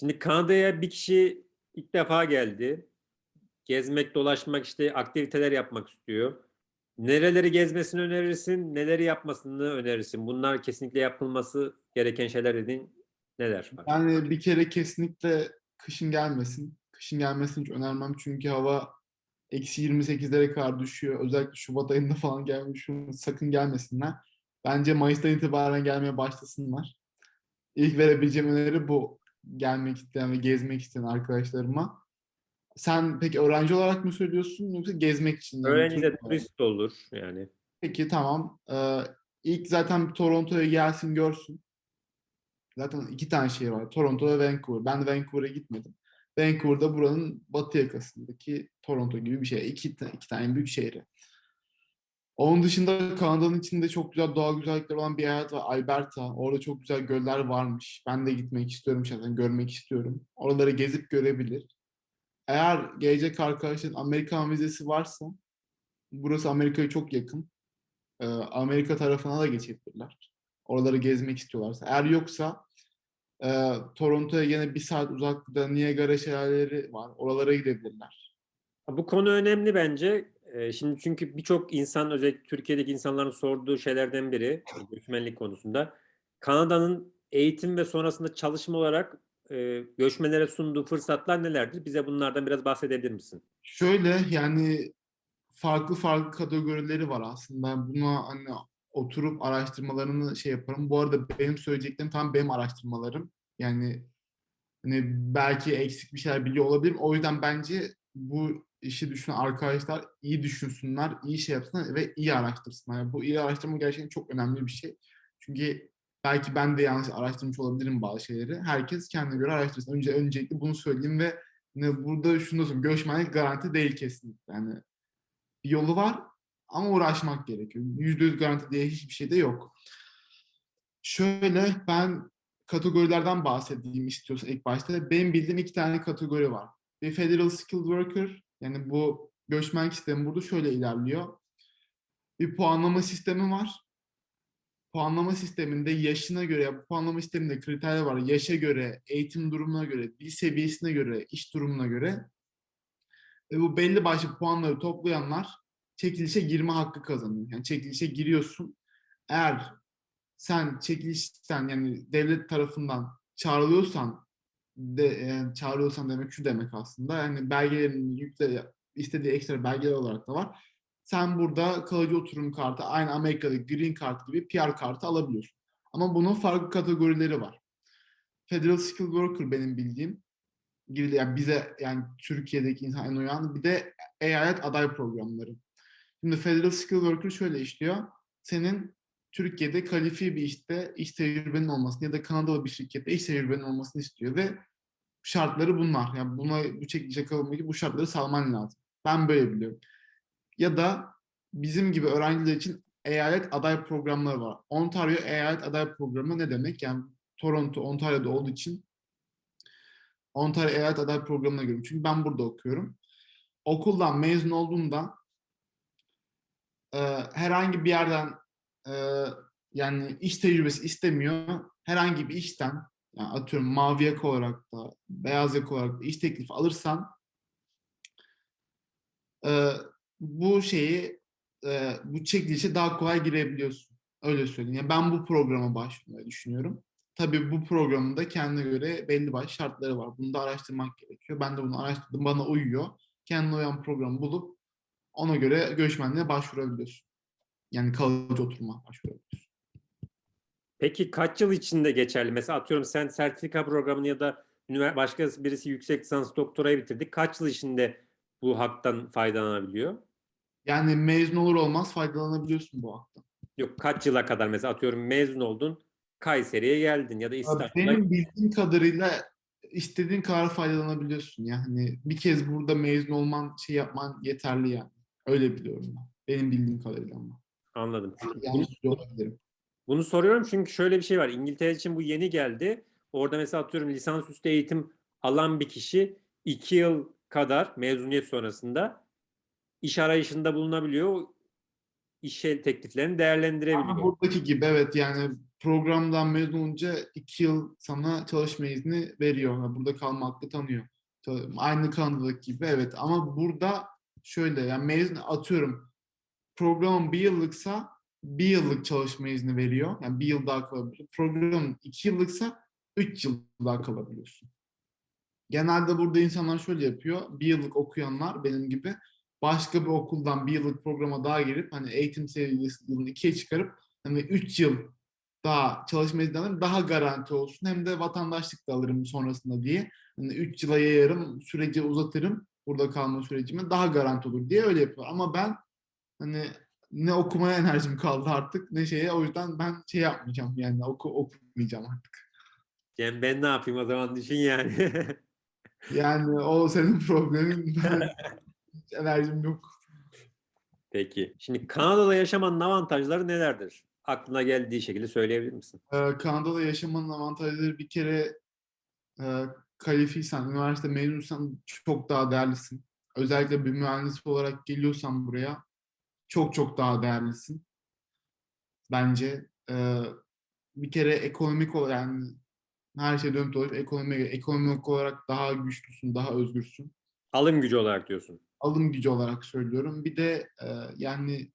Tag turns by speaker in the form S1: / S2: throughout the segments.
S1: Şimdi Kanada'ya bir kişi ilk defa geldi. Gezmek, dolaşmak, işte aktiviteler yapmak istiyor. Nereleri gezmesini önerirsin, neleri yapmasını önerirsin? Bunlar kesinlikle yapılması gereken şeyler dediğin neler?
S2: Yani bir kere kesinlikle kışın gelmesin. Kışın gelmesini hiç önermem çünkü hava eksi 28'lere kadar düşüyor. Özellikle Şubat ayında falan gelmiş. Sakın gelmesinler. Bence Mayıs'tan itibaren gelmeye başlasınlar. İlk verebileceğim öneri bu. Gelmek isteyen ve gezmek isteyen arkadaşlarıma. Sen peki öğrenci olarak mı söylüyorsun yoksa gezmek için? mi?
S1: Öğrenci de
S2: Turist
S1: olur yani.
S2: Peki tamam. Ee, ilk zaten Toronto'ya gelsin görsün. Zaten iki tane şey var. Toronto ve Vancouver. Ben Vancouver'a gitmedim. Vancouver'da buranın batı yakasındaki Toronto gibi bir şey. İki, iki tane büyük şehri. Onun dışında Kanada'nın içinde çok güzel doğal güzellikler olan bir eyalet var. Alberta. Orada çok güzel göller varmış. Ben de gitmek istiyorum şahsen. Görmek istiyorum. Oraları gezip görebilir. Eğer gelecek arkadaşların Amerikan vizesi varsa burası Amerika'ya çok yakın. Ee, Amerika tarafına da geçebilirler. Oraları gezmek istiyorlarsa. Eğer yoksa e, Toronto'ya yine bir saat uzaklıkta Niagara şelaleleri var. Oralara gidebilirler.
S1: Bu konu önemli bence. Şimdi çünkü birçok insan özellikle Türkiye'deki insanların sorduğu şeylerden biri göçmenlik konusunda. Kanada'nın eğitim ve sonrasında çalışma olarak e, göçmenlere sunduğu fırsatlar nelerdir? Bize bunlardan biraz bahsedebilir misin?
S2: Şöyle yani farklı farklı kategorileri var aslında. Buna hani oturup araştırmalarını şey yaparım. Bu arada benim söyleyeceklerim tam benim araştırmalarım. Yani hani belki eksik bir şeyler biliyor olabilirim. O yüzden bence bu işi düşünen arkadaşlar iyi düşünsünler, iyi şey yapsınlar ve iyi araştırsınlar. Yani bu iyi araştırma gerçekten çok önemli bir şey. Çünkü belki ben de yanlış araştırmış olabilirim bazı şeyleri. Herkes kendine göre araştırsın. Önce öncelikle bunu söyleyeyim ve ne, burada şunu da söyleyeyim. Göçmenlik garanti değil kesinlikle. Yani bir yolu var ama uğraşmak gerekiyor. Yüzde yüz garanti diye hiçbir şey de yok. Şöyle ben kategorilerden bahsedeyim istiyorsan ilk başta. Benim bildiğim iki tane kategori var. Bir Federal Skilled Worker yani bu göçmen sistemi burada şöyle ilerliyor. Bir puanlama sistemi var. Puanlama sisteminde yaşına göre, puanlama sisteminde kriterler var. Yaşa göre, eğitim durumuna göre, dil seviyesine göre, iş durumuna göre ve bu belli başlı puanları toplayanlar çekilişe girme hakkı kazanıyor. Yani çekilişe giriyorsun. Eğer sen çekilişten yani devlet tarafından çağrılıyorsan de, e, çağırıyorsan demek şu demek aslında. Yani belgelerin yükle istediği ekstra belgeler olarak da var. Sen burada kalıcı oturum kartı, aynı Amerika'daki Green Card gibi PR kartı alabiliyorsun. Ama bunun farklı kategorileri var. Federal Skilled Worker benim bildiğim gibi yani bize yani Türkiye'deki insan en uyan bir de eyalet aday programları. Şimdi Federal Skilled Worker şöyle işliyor. Senin Türkiye'de kalifiye bir işte iş tecrübenin olmasını ya da Kanadalı bir şirkette iş tecrübenin olmasını istiyor ve şartları bunlar. Yani buna bu kalınmak için bu şartları sağlaman lazım. Ben böyle biliyorum. Ya da bizim gibi öğrenciler için eyalet aday programları var. Ontario eyalet aday programı ne demek? Yani Toronto, Ontario'da olduğu için Ontario eyalet aday programına giriyorum. Çünkü ben burada okuyorum. Okuldan mezun olduğumda e, herhangi bir yerden e, yani iş tecrübesi istemiyor. Herhangi bir işten yani atıyorum mavi yaka olarak da beyaz yaka olarak da iş teklifi alırsan e, bu şeyi e, bu çekilişe daha kolay girebiliyorsun. Öyle söyleyeyim. Yani ben bu programa başvurmayı düşünüyorum. Tabii bu programın da kendine göre belli başlı şartları var. Bunu da araştırmak gerekiyor. Ben de bunu araştırdım. Bana uyuyor. Kendine uyan programı bulup ona göre göçmenliğe başvurabiliyorsun. Yani kalıcı oturma başvurabiliyorsun.
S1: Peki kaç yıl içinde geçerli? Mesela atıyorum sen sertifika programını ya da başka birisi yüksek lisans doktorayı bitirdi. Kaç yıl içinde bu haktan faydalanabiliyor?
S2: Yani mezun olur olmaz faydalanabiliyorsun bu haktan.
S1: Yok kaç yıla kadar mesela atıyorum mezun oldun Kayseri'ye geldin ya da İstanbul'a
S2: Benim bildiğim kadarıyla istediğin kadar faydalanabiliyorsun. Yani bir kez burada mezun olman, şey yapman yeterli yani. Öyle biliyorum ben. Benim bildiğim kadarıyla ama.
S1: anladım.
S2: Yanlış biliyor olabilirim.
S1: Bunu soruyorum çünkü şöyle bir şey var. İngiltere için bu yeni geldi. Orada mesela atıyorum lisansüstü eğitim alan bir kişi iki yıl kadar mezuniyet sonrasında iş arayışında bulunabiliyor. İş tekliflerini değerlendirebiliyor.
S2: Ama buradaki gibi evet yani programdan mezun olunca iki yıl sana çalışma izni veriyor. Burada kalma hakkı tanıyor. Aynı Kanada'daki gibi evet ama burada şöyle yani mezun atıyorum programın bir yıllıksa bir yıllık çalışma izni veriyor. Yani bir yıl daha kalabilir. Programın iki yıllıksa üç yıl daha kalabiliyorsun. Genelde burada insanlar şöyle yapıyor. Bir yıllık okuyanlar benim gibi başka bir okuldan bir yıllık programa daha girip hani eğitim seviyesini ikiye çıkarıp hani üç yıl daha çalışma izni alırım daha garanti olsun hem de vatandaşlık da alırım sonrasında diye. Hani 3 yıla yayarım süreci uzatırım burada kalma sürecimi daha garanti olur diye öyle yapıyor. Ama ben hani ne okumaya enerjim kaldı artık ne şeye o yüzden ben şey yapmayacağım yani oku, okumayacağım artık.
S1: Cem ben ne yapayım o zaman düşün yani.
S2: Yani o senin problemin enerjim yok.
S1: Peki. Şimdi Kanada'da yaşamanın avantajları nelerdir? Aklına geldiği şekilde söyleyebilir misin?
S2: Ee, Kanada'da yaşamanın avantajları bir kere e, kalifiysen, üniversite mezunsan çok daha değerlisin. Özellikle bir mühendis olarak geliyorsan buraya çok çok daha değerlisin. Bence Ee, bir kere ekonomik olarak yani her şey dönüp dolaşıp ekonomi, ekonomik olarak daha güçlüsün, daha özgürsün.
S1: Alım gücü olarak diyorsun.
S2: Alım gücü olarak söylüyorum. Bir de e, yani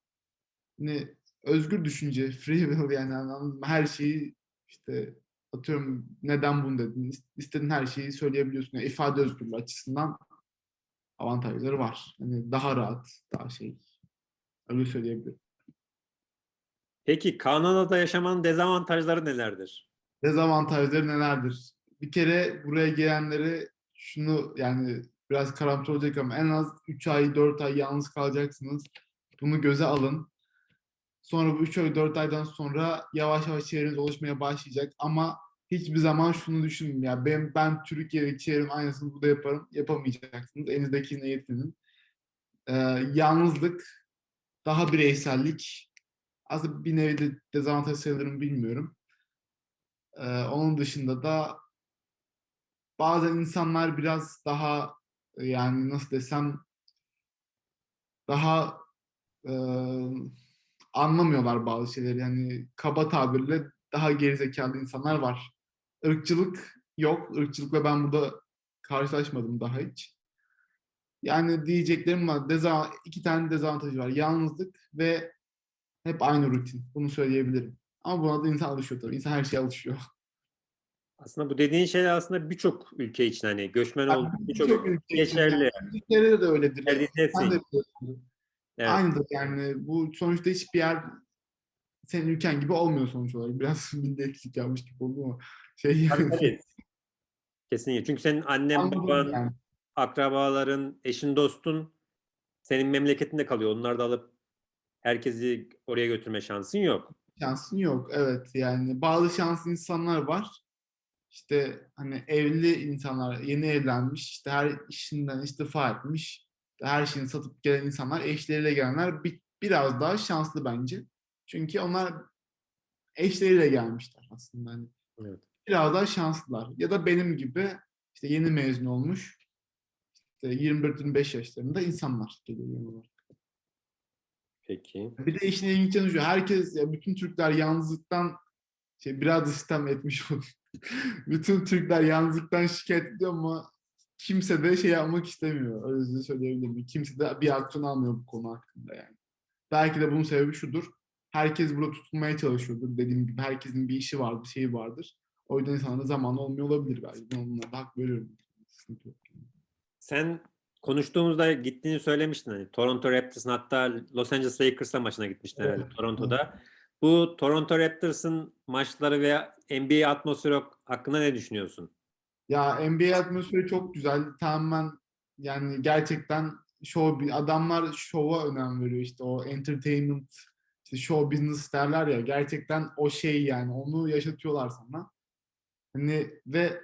S2: ne özgür düşünce, free will yani her şeyi işte atıyorum neden bunu dedin, is- istediğin her şeyi söyleyebiliyorsun. Yani ifade özgürlüğü açısından avantajları var. Yani daha rahat, daha şey. Öyle söyleyebilirim.
S1: Peki Kanada'da yaşamanın dezavantajları nelerdir?
S2: Dezavantajları nelerdir? Bir kere buraya gelenleri şunu yani biraz karamsar olacak ama en az 3 ay 4 ay yalnız kalacaksınız. Bunu göze alın. Sonra bu 3 ay 4 aydan sonra yavaş yavaş çevreniz oluşmaya başlayacak ama hiçbir zaman şunu düşünün ya ben ben Türkiye'deki çevremin aynısını burada yaparım yapamayacaksınız. Elinizdekine yetinin. Ee, yalnızlık, daha bireysellik aslında bir nevi de dezavantaj sayılır mı bilmiyorum. Ee, onun dışında da bazen insanlar biraz daha yani nasıl desem daha e, anlamıyorlar bazı şeyleri. Yani kaba tabirle daha gerizekalı insanlar var. Irkçılık yok. Irkçılıkla ben burada karşılaşmadım daha hiç. Yani diyeceklerim var. Deza iki tane dezavantajı var. Yalnızlık ve hep aynı rutin. Bunu söyleyebilirim. Ama buna da insan alışıyor tabii. İnsan her şeye alışıyor.
S1: Aslında bu dediğin şeyler aslında birçok ülke için hani göçmen olduğu birçok
S2: Birçok ülke
S1: geçerli.
S2: yani. Türkiye'de de öyledir.
S1: Hepsi.
S2: Ben de.
S1: Evet.
S2: Aynıdır yani. Bu sonuçta hiçbir yer senin ülken gibi olmuyor sonuç olarak. Biraz milliyetçilik yapmış gibi oldu ama şey
S1: tabii. Kesinlikle. Çünkü senin annen,
S2: Anladım
S1: baban,
S2: yani.
S1: Akrabaların, eşin, dostun senin memleketinde kalıyor. Onları da alıp herkesi oraya götürme şansın yok.
S2: Şansın yok. Evet yani bazı şanslı insanlar var. İşte hani evli insanlar yeni evlenmiş, işte her işinden istifa etmiş, her şeyini satıp gelen insanlar, eşleriyle gelenler bir, biraz daha şanslı bence. Çünkü onlar eşleriyle gelmişler aslında. Hani
S1: Evet.
S2: biraz daha şanslılar. Ya da benim gibi işte yeni mezun olmuş, işte 24-25 yaşlarında insanlar geliyor genel olarak.
S1: Peki.
S2: Bir de işin ilginç yanı şu. Herkes, ya bütün Türkler yalnızlıktan şey biraz sistem etmiş oldu. bütün Türkler yalnızlıktan şikayet ediyor ama kimse de şey yapmak istemiyor. Öyle söyleyebilirim. Kimse de bir aksiyon almıyor bu konu hakkında yani. Belki de bunun sebebi şudur. Herkes burada tutunmaya çalışıyordur. Dediğim gibi herkesin bir işi vardır, şeyi vardır. O yüzden insana da zamanı olmuyor olabilir belki. Ben da hak veriyorum. Sıkıntı yok.
S1: Sen konuştuğumuzda gittiğini söylemiştin hani Toronto Raptors'ın hatta Los Angeles Lakers'la maçına gitmiştin
S2: Evet.
S1: herhalde Toronto'da. Bu Toronto Raptors'ın maçları veya NBA atmosferi hakkında ne düşünüyorsun?
S2: Ya NBA atmosferi çok güzel. Tamamen yani gerçekten show adamlar şova önem veriyor işte o entertainment işte show business derler ya gerçekten o şey yani onu yaşatıyorlar sana. Hani ve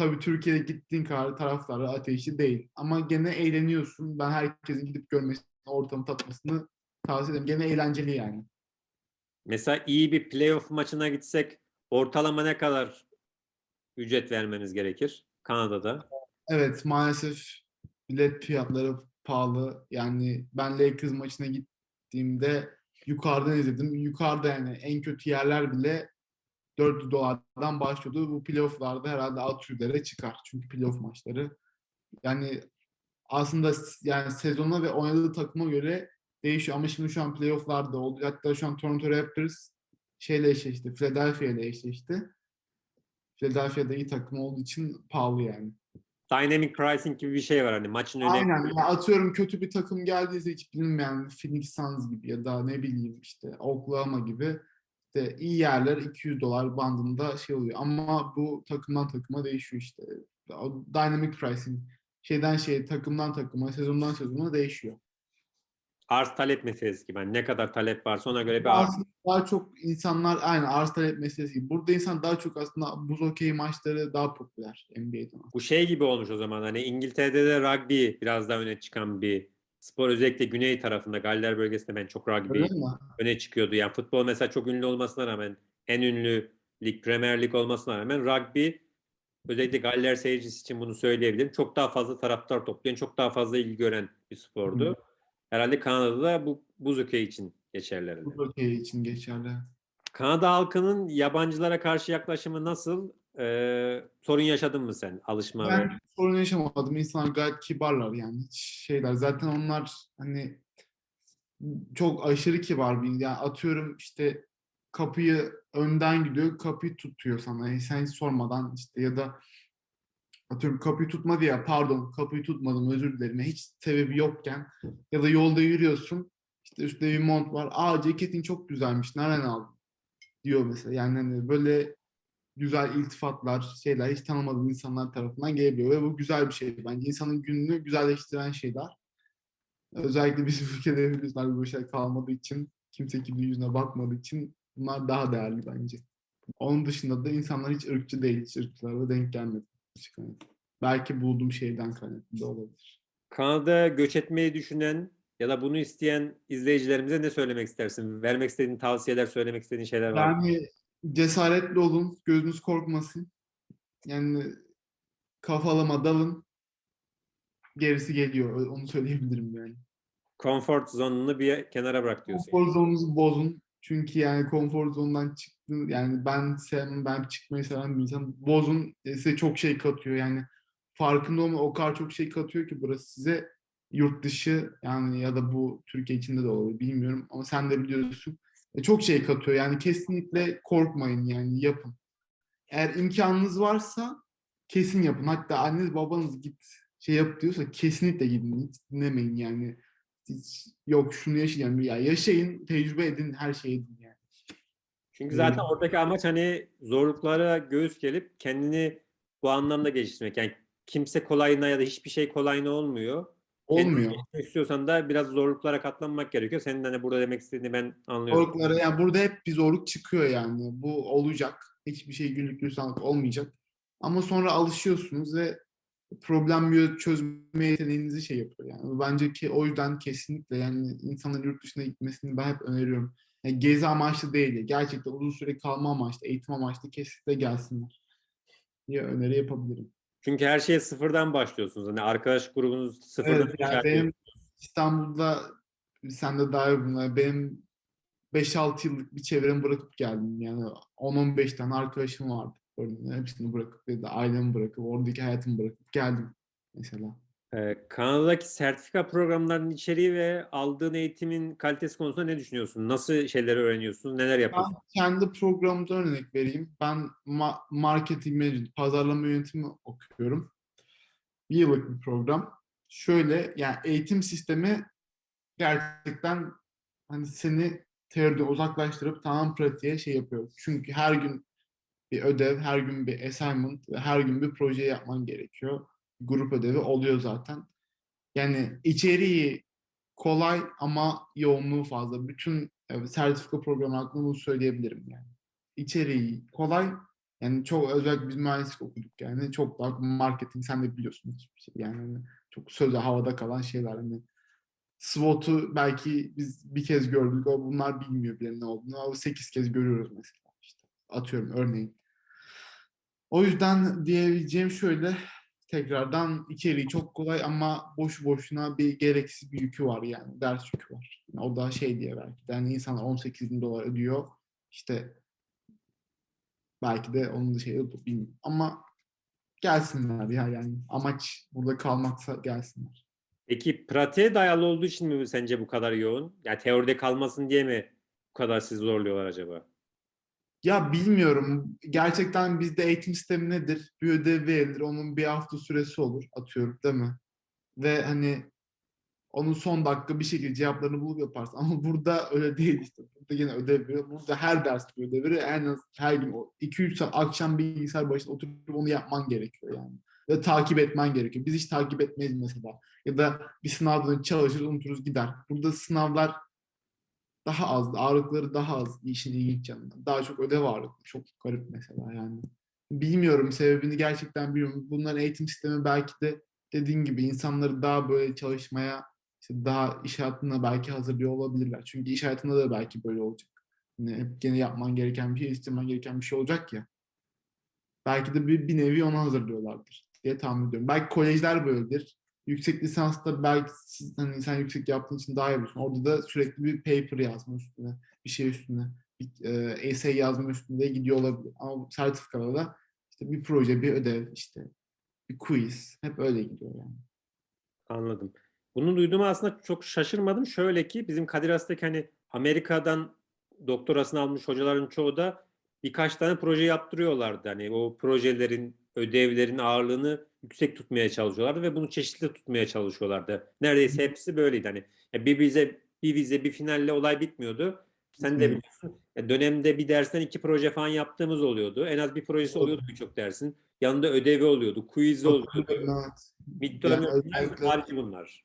S2: tabii Türkiye'de gittiğin kadar taraftarı ateşli değil. Ama gene eğleniyorsun. Ben herkesin gidip görmesini, ortamı tatmasını tavsiye ederim. Gene eğlenceli yani.
S1: Mesela iyi bir playoff maçına gitsek ortalama ne kadar ücret vermemiz gerekir Kanada'da?
S2: Evet maalesef bilet fiyatları pahalı. Yani ben Lakers maçına gittiğimde yukarıdan izledim. Yukarıda yani en kötü yerler bile 400 dolardan başlıyordu. Bu playoff'larda herhalde 600'lere çıkar. Çünkü playoff maçları. Yani aslında yani sezona ve oynadığı takıma göre değişiyor. Ama şimdi şu an playoff'larda oldu. Hatta şu an Toronto Raptors şeyle eşleşti. Philadelphia ile eşleşti. Philadelphia'da iyi takım olduğu için pahalı yani.
S1: Dynamic pricing gibi bir şey var hani maçın önemi.
S2: Aynen. Ya atıyorum kötü bir takım geldiyse hiç bilinmeyen Phoenix Suns gibi ya da ne bileyim işte Oklahoma gibi işte iyi yerler 200 dolar bandında şey oluyor. Ama bu takımdan takıma değişiyor işte. Dynamic pricing şeyden şeye takımdan takıma, sezondan sezona değişiyor.
S1: Arz talep meselesi gibi. Hani ne kadar talep varsa ona göre bir arz.
S2: Daha çok insanlar aynı arz talep meselesi gibi. Burada insan daha çok aslında buz okey maçları daha popüler NBA'den.
S1: Bu şey gibi olmuş o zaman. Hani İngiltere'de de rugby biraz daha öne çıkan bir spor. Özellikle güney tarafında Galler bölgesinde ben çok rugby öne çıkıyordu. Yani futbol mesela çok ünlü olmasına rağmen en ünlü lig Premier Lig olmasına rağmen rugby özellikle Galler seyircisi için bunu söyleyebilirim. Çok daha fazla taraftar toplayan, çok daha fazla ilgi gören bir spordu.
S2: Hı.
S1: Herhalde Kanada'da da bu buz okey için geçerli.
S2: Buz okey için geçerli.
S1: Kanada halkının yabancılara karşı yaklaşımı nasıl? Ee, sorun yaşadın mı sen alışma ve
S2: Ben sorun yaşamadım. İnsanlar gayet kibarlar yani. Hiç şeyler. Zaten onlar hani çok aşırı kibar bir yani atıyorum işte kapıyı önden gidiyor kapıyı tutuyor sana Yani sen hiç sormadan işte ya da atıyorum kapıyı tutmadı ya pardon kapıyı tutmadım özür dilerim Ya hiç sebebi yokken ya da yolda yürüyorsun işte üstte bir mont var aa ceketin çok güzelmiş nereden aldın diyor mesela yani hani böyle güzel iltifatlar şeyler hiç tanımadığın insanlar tarafından gelebiliyor ve bu güzel bir şey bence insanın gününü güzelleştiren şeyler Özellikle bizim ülkede biliyorsunuz bu şeyler kalmadığı için, kimse kimsenin yüzüne bakmadığı için bunlar daha değerli bence. Onun dışında da insanlar hiç ırkçı değil, hiç ırkçılara denk gelmedi. Belki bulduğum şeyden kaynaklı da olabilir.
S1: Kanada'ya göç etmeyi düşünen ya da bunu isteyen izleyicilerimize ne söylemek istersin? Vermek istediğin tavsiyeler, söylemek istediğin şeyler var mı?
S2: Yani cesaretli olun, gözünüz korkmasın. Yani kafalama dalın. Gerisi geliyor, onu söyleyebilirim yani.
S1: Comfort zone'unu bir kenara bırak diyorsun.
S2: Konfor zonunuzu bozun. Çünkü yani konfor zonundan çıktın. Yani ben sevmem, ben çıkmayı seven bir insan. Bozun e, size çok şey katıyor. Yani farkında olma o kadar çok şey katıyor ki burası size yurt dışı yani ya da bu Türkiye içinde de olabilir bilmiyorum ama sen de biliyorsun. E, çok şey katıyor. Yani kesinlikle korkmayın yani yapın. Eğer imkanınız varsa kesin yapın. Hatta anneniz babanız git şey yap diyorsa kesinlikle gidin. Hiç dinlemeyin yani hiç yok şunu yaşayacağım ya yaşayın tecrübe edin her şeyi edin yani.
S1: Çünkü zaten oradaki amaç hani zorluklara göğüs gelip kendini bu anlamda geliştirmek. Yani kimse kolayına ya da hiçbir şey kolayına olmuyor.
S2: Olmuyor.
S1: geliştirmek istiyorsan da biraz zorluklara katlanmak gerekiyor. Senin hani burada demek istediğini ben anlıyorum.
S2: Zorluklara yani burada hep bir zorluk çıkıyor yani. Bu olacak. Hiçbir şey güllük gülistanlık olmayacak. Ama sonra alışıyorsunuz ve problem çözme yeteneğinizi şey yapıyor yani. Bence ki o yüzden kesinlikle yani insanların yurt dışına gitmesini ben hep öneriyorum. Yani gezi amaçlı değil. Gerçekten uzun süre kalma amaçlı, eğitim amaçlı kesinlikle gelsinler diye öneri yapabilirim.
S1: Çünkü her şeye sıfırdan başlıyorsunuz. Hani arkadaş grubunuz sıfırdan
S2: Evet, yani benim. İstanbul'da sen de daha iyi bunlar. Benim 5-6 yıllık bir çevremi bırakıp geldim. Yani 10-15 tane arkadaşım vardı. Örneğin hepsini bırakıp ya da ailemi bırakıp oradaki hayatımı bırakıp geldim mesela.
S1: Ee, Kanada'daki sertifika programlarının içeriği ve aldığın eğitimin kalitesi konusunda ne düşünüyorsun? Nasıl şeyleri öğreniyorsun? Neler
S2: Ben
S1: yapıyorsun?
S2: kendi programımda örnek vereyim. Ben ma- marketing management, pazarlama yönetimi okuyorum. Bir yıllık bir program. Şöyle yani eğitim sistemi gerçekten hani seni teoride uzaklaştırıp tamam pratiğe şey yapıyor. Çünkü her gün bir ödev, her gün bir assignment ve her gün bir proje yapman gerekiyor. Grup ödevi oluyor zaten. Yani içeriği kolay ama yoğunluğu fazla. Bütün e, sertifika programı hakkında bunu söyleyebilirim yani. İçeriği kolay. Yani çok özellikle biz mühendislik okuduk yani. Çok daha marketing sen de biliyorsun hiçbir şey. Yani hani çok sözde havada kalan şeyler. Hani SWOT'u belki biz bir kez gördük ama bunlar bilmiyor bile ne olduğunu. Ama 8 kez görüyoruz mesela. İşte atıyorum örneğin. O yüzden diyebileceğim şöyle tekrardan içeriği çok kolay ama boşu boşuna bir gereksiz bir yükü var yani ders yükü var. Yani o da şey diye belki de yani insanlar 18 bin dolar ödüyor işte Belki de onun da şeyi odur, bilmiyorum. Ama gelsinler ya yani. Amaç burada kalmaksa gelsinler.
S1: Peki pratiğe dayalı olduğu için mi sence bu kadar yoğun? Yani teoride kalmasın diye mi bu kadar sizi zorluyorlar acaba?
S2: Ya bilmiyorum. Gerçekten bizde eğitim sistemi nedir? Bir ödev verilir. Onun bir hafta süresi olur atıyorum değil mi? Ve hani onun son dakika bir şekilde cevaplarını bulup yaparsın. Ama burada öyle değil işte. Burada yine ödev veriyor. Burada her ders bir ödev veriyor. En az her gün 2-3 saat akşam bilgisayar başında oturup onu yapman gerekiyor yani. Ve takip etmen gerekiyor. Biz hiç takip etmeyiz mesela. Ya da bir sınavdan çalışır unuturuz gider. Burada sınavlar daha az, ağırlıkları daha az işin ilginç yanından. Daha çok ödev ağırlıklı. Çok garip mesela yani. Bilmiyorum sebebini gerçekten bilmiyorum. Bunların eğitim sistemi belki de dediğin gibi insanları daha böyle çalışmaya, işte daha iş hayatına belki hazırlıyor olabilirler. Çünkü iş hayatında da belki böyle olacak. Yine hep gene yapman gereken bir şey, istemen gereken bir şey olacak ya. Belki de bir, bir nevi ona hazırlıyorlardır diye tahmin ediyorum. Belki kolejler böyledir. Yüksek lisansta belki siz, hani sen yüksek yaptığın için daha iyi biliyorsun. Orada da sürekli bir paper yazma üstüne, bir şey üstüne, bir e, essay yazma üstünde gidiyor olabilir. Ama sertifikada da işte bir proje, bir ödev, işte bir quiz. Hep öyle gidiyor yani.
S1: Anladım. Bunu duyduğuma aslında çok şaşırmadım. Şöyle ki bizim Kadir Has'taki hani Amerika'dan doktorasını almış hocaların çoğu da birkaç tane proje yaptırıyorlardı. Hani o projelerin, ödevlerin ağırlığını yüksek tutmaya çalışıyorlardı ve bunu çeşitli tutmaya çalışıyorlardı. Neredeyse hepsi böyleydi. Hani bir vize, bir vize, bir finalle olay bitmiyordu. Sen de biliyorsun. ya dönemde bir dersten iki proje falan yaptığımız oluyordu. En az bir projesi oluyordu birçok dersin. Yanında ödevi oluyordu, quiz'i oluyordu.
S2: Evet.
S1: Midterm
S2: Yani özellikle-
S1: bunlar.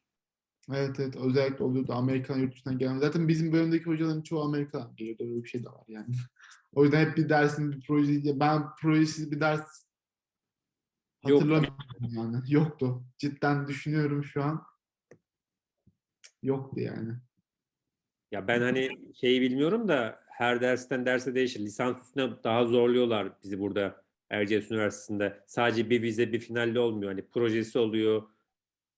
S2: Evet evet özellikle oluyordu Amerikan yurt dışından gelen. Zaten bizim bölümdeki hocaların çoğu Amerika'dan geliyordu. Öyle bir şey de var yani. o yüzden hep bir dersin bir proje ben projesiz bir ders
S1: Yok.
S2: hatırlamıyorum yani. Yoktu. Cidden düşünüyorum şu an. Yoktu yani.
S1: Ya ben hani şeyi bilmiyorum da her dersten derse değişir. Lisans üstüne daha zorluyorlar bizi burada Erciyes Üniversitesi'nde. Sadece bir vize bir finalle olmuyor. Hani projesi oluyor,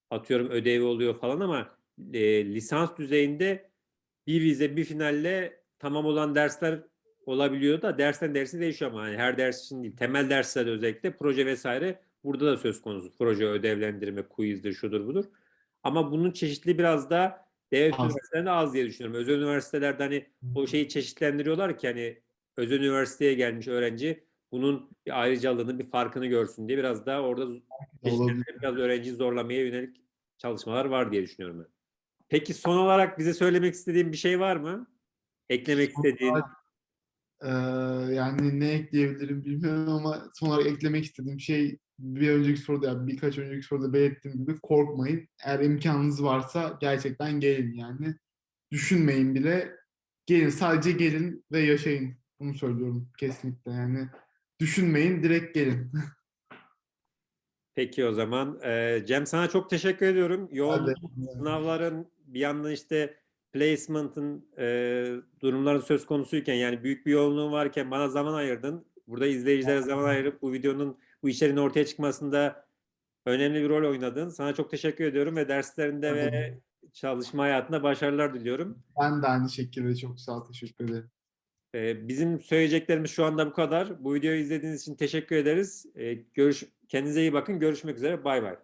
S1: atıyorum ödevi oluyor falan ama e, lisans düzeyinde bir vize bir finalle tamam olan dersler olabiliyor da dersten dersi değişiyor ama hani her ders için değil. Temel derslerde özellikle proje vesaire burada da söz konusu. Proje ödevlendirme, quizdir, şudur budur. Ama bunun çeşitli biraz da devlet
S2: Az.
S1: üniversitelerinde az diye düşünüyorum. Özel üniversitelerde hani o şeyi çeşitlendiriyorlar ki hani özel üniversiteye gelmiş öğrenci bunun bir ayrıcalığını, bir farkını görsün diye biraz daha orada biraz öğrenciyi zorlamaya yönelik çalışmalar var diye düşünüyorum ben. Peki son olarak bize söylemek istediğin bir şey var mı? Eklemek
S2: Son
S1: istediğin.
S2: olarak, Ee, yani ne ekleyebilirim bilmiyorum ama son olarak eklemek istediğim şey bir önceki soruda yani birkaç önceki soruda belirttiğim gibi korkmayın. Eğer imkanınız varsa gerçekten gelin yani. Düşünmeyin bile. Gelin sadece gelin ve yaşayın. Bunu söylüyorum kesinlikle yani. Düşünmeyin direkt gelin.
S1: Peki o zaman. Ee, Cem sana çok teşekkür ediyorum. Yoğun sınavların bir yandan işte placement'ın e, durumların söz konusuyken yani büyük bir yoğunluğun varken bana zaman ayırdın. Burada izleyicilere zaman ayırıp bu videonun bu içeriğin ortaya çıkmasında önemli bir rol oynadın. Sana çok teşekkür ediyorum ve derslerinde ve çalışma hayatında başarılar diliyorum.
S2: Ben de aynı şekilde çok sağ ol, teşekkür ederim.
S1: Ee, bizim söyleyeceklerimiz şu anda bu kadar. Bu videoyu izlediğiniz için teşekkür ederiz. Ee, görüş kendinize iyi bakın. Görüşmek üzere. Bay bay.